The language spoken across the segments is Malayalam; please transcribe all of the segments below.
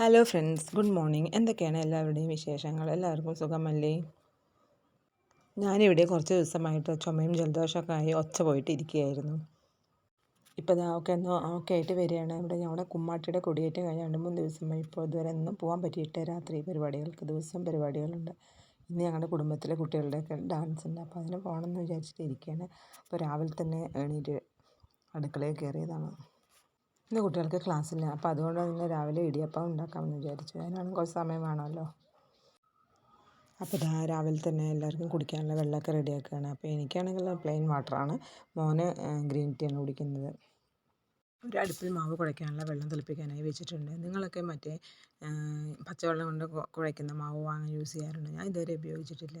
ഹലോ ഫ്രണ്ട്സ് ഗുഡ് മോർണിംഗ് എന്തൊക്കെയാണ് എല്ലാവരുടെയും വിശേഷങ്ങൾ? എല്ലാവർക്കും സുഖമല്ലേ? ഞാനിവിടെ കുറച്ച് ദിവസമായിട്ട് ചുമയും ജലദോഷമൊക്കെ ആയി ഒച്ച പോയിട്ട് ഇരിക്കുകയായിരുന്നു ഇപ്പോൾ ഇതാ ഒക്കെ ഒന്ന് ഓക്കെ ആയിട്ട് വരികയാണ്. ഇവിടെ ഞങ്ങളുടെ കുമ്മാട്ടിയുടെ കൊടിയേറ്റം കഴിഞ്ഞ രണ്ട് മൂന്ന് ദിവസമായി. ഇപ്പോൾ ഇതുവരെ ഒന്നും പോകാൻ പറ്റിയിട്ട് രാത്രി പരിപാടികൾക്ക് ദിവസം പരിപാടികളുണ്ട്. ഇന്ന് ഞങ്ങളുടെ കുടുംബത്തിലെ കുട്ടികളുടെയൊക്കെ ഡാൻസ് ഉണ്ട്. അപ്പോൾ അതിന് പോകണമെന്ന് വിചാരിച്ചിട്ട് ഇരിക്കുകയാണ്. അപ്പോൾ രാവിലെ തന്നെ എണീറ്റ് അടുക്കളയിൽ കയറിയതാണ്. ഇന്ന് കുട്ടികൾക്ക് ക്ലാസ്സില്ല. അപ്പോൾ അതുകൊണ്ട് തന്നെ രാവിലെ ഇടിയപ്പം ഉണ്ടാക്കാമെന്ന് വിചാരിച്ചു. അതിനാണ് കുറച്ച് സമയം വേണമല്ലോ. അപ്പോൾ ഇതാ രാവിലെ തന്നെ എല്ലാവർക്കും കുടിക്കാനുള്ള വെള്ളമൊക്കെ റെഡിയാക്കുകയാണ്. അപ്പോൾ എനിക്കാണെങ്കിൽ പ്ലെയിൻ വാട്ടറാണ്. മോന് ഗ്രീൻ ടീ ആണ് കുടിക്കുന്നത്. ഒരു അടുപ്പിൽ മാവ് കുഴയ്ക്കാനുള്ള വെള്ളം തിളപ്പിക്കാനായി വെച്ചിട്ടുണ്ട്. നിങ്ങളൊക്കെ മറ്റേ പച്ചവെള്ളം കൊണ്ട് കുഴയ്ക്കുന്ന മാവ് വാങ്ങാൻ യൂസ് ചെയ്യാറുണ്ട്? ഞാൻ ഇതുവരെ ഉപയോഗിച്ചിട്ടില്ല.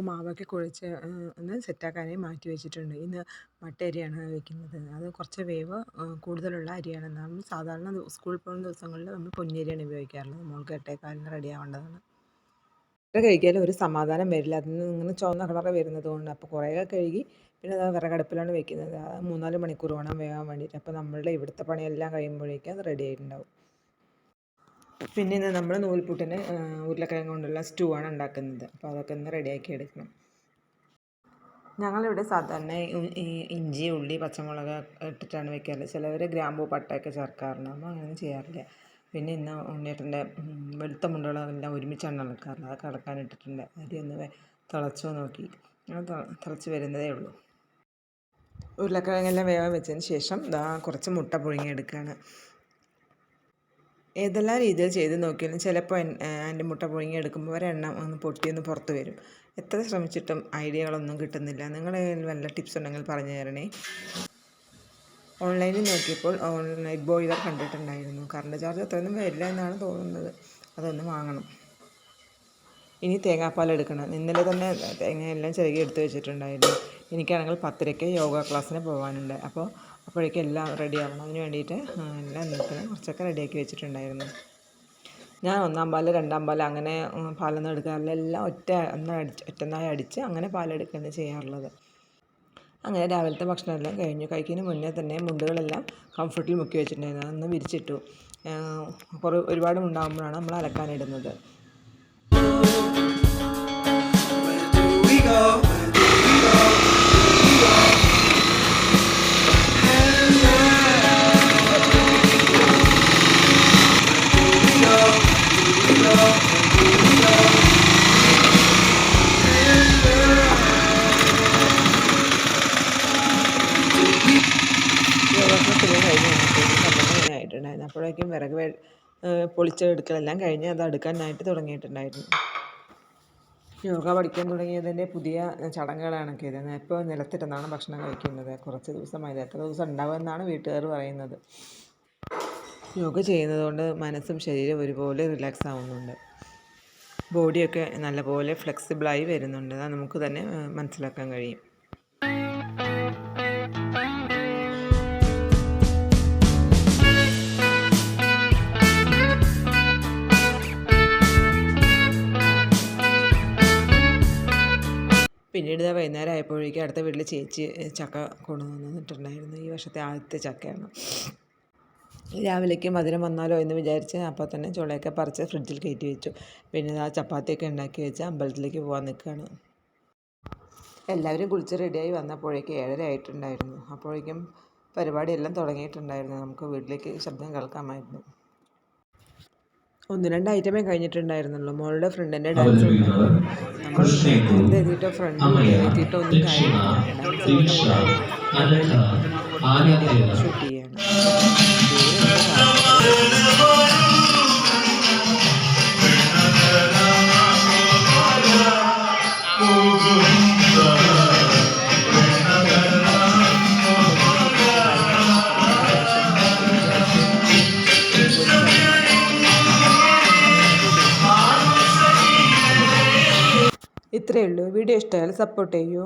me back to California. I wanna go back to 2018. I wanna go back to when I was happy. So take me back to California, please. Take അപ്പോൾ മാവൊക്കെ കുഴച്ച് ഒന്ന് സെറ്റാക്കാനായി മാറ്റി വെച്ചിട്ടുണ്ട് ഇന്ന് മട്ട അരിയാണ് വെക്കുന്നത് അത് കുറച്ച് വേവ് കൂടുതലുള്ള അരിയാണ് നമ്മൾ സാധാരണ സ്കൂളിൽ പോകുന്ന ദിവസങ്ങളിൽ നമ്മൾ പൊന്നിയരിയാണ് ഉപയോഗിക്കാറുള്ളത് മോൾക്ക് എട്ടേക്കാലിന് റെഡി ആവേണ്ടതാണ് ഇത്ര കഴിക്കാലും ഒരു സമാധാനം വരില്ല അതിൽ നിന്ന് ഇങ്ങനെ ചുവന്ന കളറ് വരുന്നത് കൊണ്ട് അപ്പോൾ കുറേ കഴുകി പിന്നെ അത് വിറകടുപ്പിലാണ് വെക്കുന്നത് മൂന്നാൽ മണിക്കൂർ വേണം വേകാൻ വേണ്ടിയിട്ട് അപ്പോൾ നമ്മളുടെ ഇവിടുത്തെ പണിയെല്ലാം കഴിയുമ്പോഴേക്കും അത് റെഡി ആയിട്ടുണ്ടാവും പിന്നെ ഇന്ന് നമ്മൾ നൂൽപുട്ടിന് ഉരുളക്കിഴങ്ങ് കൊണ്ടുള്ള സ്റ്റൂ ആണ് ഉണ്ടാക്കുന്നത്. അപ്പോൾ അതൊക്കെ ഒന്ന് റെഡിയാക്കി എടുക്കണം. ഞങ്ങളിവിടെ സാധാരണ ഇഞ്ചി ഉള്ളി പച്ചമുളക് ഇട്ടിട്ടാണ് വെക്കാറ്. ചിലവർ ഗ്രാമ്പൂ പട്ടയൊക്കെ ചേർക്കാറുണ്ട്. നമ്മൾ അങ്ങനെ ചെയ്യാറില്ല. പിന്നെ ഇന്ന് ഉണ്ണിയേട്ടന്റെ വെളുത്ത മുണ്ടുകളെല്ലാം ഒരുമിച്ചാണ് ഇളക്കാറുള്ളത് അതൊക്കെ ഇളക്കാൻ ഇട്ടിട്ടുണ്ട്. അരി ഒന്ന് തിളച്ചോ നോക്കി. തിളച്ച് വരുന്നതേ ഉള്ളൂ. ഉരുളക്കിഴങ്ങെല്ലാം വേവാൻ വെച്ചതിന് ശേഷം കുറച്ച് മുട്ട പുഴുങ്ങിയെടുക്കുകയാണ് ഏതെല്ലാം രീതിയിൽ ചെയ്ത് നോക്കിയാലും ചിലപ്പോൾ എന്റെ മുട്ട പുഴുങ്ങി എടുക്കുമ്പോൾ ഒരെണ്ണം ഒന്ന് പൊട്ടിയൊന്ന് പുറത്ത് വരും. എത്ര ശ്രമിച്ചിട്ടും ഐഡിയകളൊന്നും കിട്ടുന്നില്ല. നിങ്ങൾ നല്ല ടിപ്സ് ഉണ്ടെങ്കിൽ പറഞ്ഞു തരണേ. ഓൺലൈനിൽ നോക്കിയപ്പോൾ ഓൺലൈൻ ബോയിലർ കണ്ടിട്ടുണ്ടായിരുന്നു. കറണ്ട് ചാർജ് അത്രയൊന്നും വരില്ല എന്നാണ് തോന്നുന്നത്. അതൊന്ന് വാങ്ങണം. ഇനി തേങ്ങാപ്പാൽ എടുക്കണം. ഇന്നലെ തന്നെ തേങ്ങയെല്ലാം ചെറുകി എടുത്ത് വെച്ചിട്ടുണ്ടായിരുന്നു. എനിക്കാണെങ്കിൽ പത്തരയ്ക്ക് യോഗ ക്ലാസ്സിന് പോകാനുണ്ട് അപ്പോൾ അപ്പോഴേക്കും എല്ലാം റെഡി ആവണം. അതിന് വേണ്ടിയിട്ട് എല്ലാം നിർത്തണം കുറച്ചൊക്കെ റെഡിയാക്കി വെച്ചിട്ടുണ്ടായിരുന്നു. ഞാൻ ഒന്നാം പാൽ രണ്ടാം പാൽ അങ്ങനെ പാലൊന്നും എടുക്കാറില്ല. എല്ലാം ഒറ്റ അടിച്ച് ഒറ്റന്നായി അടിച്ച് അങ്ങനെ പാലെടുക്കുകയാണ് ചെയ്യാറുള്ളത്. അങ്ങനെ രാവിലത്തെ ഭക്ഷണമെല്ലാം കഴിഞ്ഞു. കഴിക്കുന്നതിന് മുന്നേ തന്നെ മുണ്ടുകളെല്ലാം കംഫർട്ടിൽ മുക്കി വെച്ചിട്ടുണ്ടായിരുന്നു. അതൊന്ന് വിരിച്ചിട്ടു. കുറേ ഒരുപാട് ഉണ്ടാകുമ്പോഴാണ് നമ്മൾ അലക്കാനിടുന്നത്. പൊളിച്ചെടുക്കലെല്ലാം കഴിഞ്ഞ് അത് അടുക്കാനായിട്ട് തുടങ്ങിയിട്ടുണ്ടായിരുന്നു യോഗ പഠിക്കാൻ തുടങ്ങിയതിന്റെ പുതിയ ചടങ്ങുകളാണൊക്കെ ഇത്. ഇപ്പോൾ നിലത്തിരുന്നാണ് ഭക്ഷണം കഴിക്കുന്നത്. കുറച്ച് ദിവസമായി എത്ര ദിവസം ഉണ്ടാവുമെന്നാണ് വീട്ടുകാർ പറയുന്നത്. യോഗ ചെയ്യുന്നത് കൊണ്ട് മനസ്സും ശരീരവും ഒരുപോലെ റിലാക്സ് ആവുന്നുണ്ട്. ബോഡിയൊക്കെ നല്ലപോലെ ഫ്ലെക്സിബിളായി വരുന്നുണ്ട്. നമുക്ക് തന്നെ മനസ്സിലാക്കാൻ കഴിയും. പിന്നീട് ഇതാ വൈകുന്നേരം ആയപ്പോഴേക്കും അടുത്ത വീട്ടിൽ ചേച്ചി ചക്ക കൊണ്ടുവന്നിട്ടുണ്ടായിരുന്നു. ഈ വർഷത്തെ ആദ്യത്തെ ചക്കയാണ്. രാവിലേക്ക് മധുരം വന്നാലോ എന്ന് വിചാരിച്ച് അപ്പോൾ തന്നെ ചുളയൊക്കെ പറിച്ച് ഫ്രിഡ്ജിൽ കയറ്റി വെച്ചു. പിന്നെ ആ ചപ്പാത്തിയൊക്കെ ഉണ്ടാക്കി വെച്ച് അമ്പലത്തിലേക്ക് പോകാൻ നിൽക്കുകയാണ് എല്ലാവരും കുളിച്ച് റെഡിയായി വന്നപ്പോഴേക്കും ഏഴര ആയിട്ടുണ്ടായിരുന്നു. അപ്പോഴേക്കും പരിപാടിയെല്ലാം തുടങ്ങിയിട്ടുണ്ടായിരുന്നു. നമുക്ക് വീട്ടിലേക്ക് ശബ്ദം കേൾക്കാമായിരുന്നു. ഒന്ന് രണ്ട് ഐറ്റമേ കഴിഞ്ഞിട്ടുണ്ടായിരുന്നുള്ളൂ. മോളുടെ ഫ്രണ്ടിന്റെ ഡാൻസ് നമ്മൾ എഴുതിയിട്ടോ ഫ്രണ്ട് എഴുതിയിട്ടോ ഒന്നും കാര്യമില്ല ഷൂട്ട് ചെയ്യണം. ഇത്രയേ ഉള്ളൂ. വീഡിയോ ഇഷ്ടമായാൽ സപ്പോർട്ട് ചെയ്യൂ.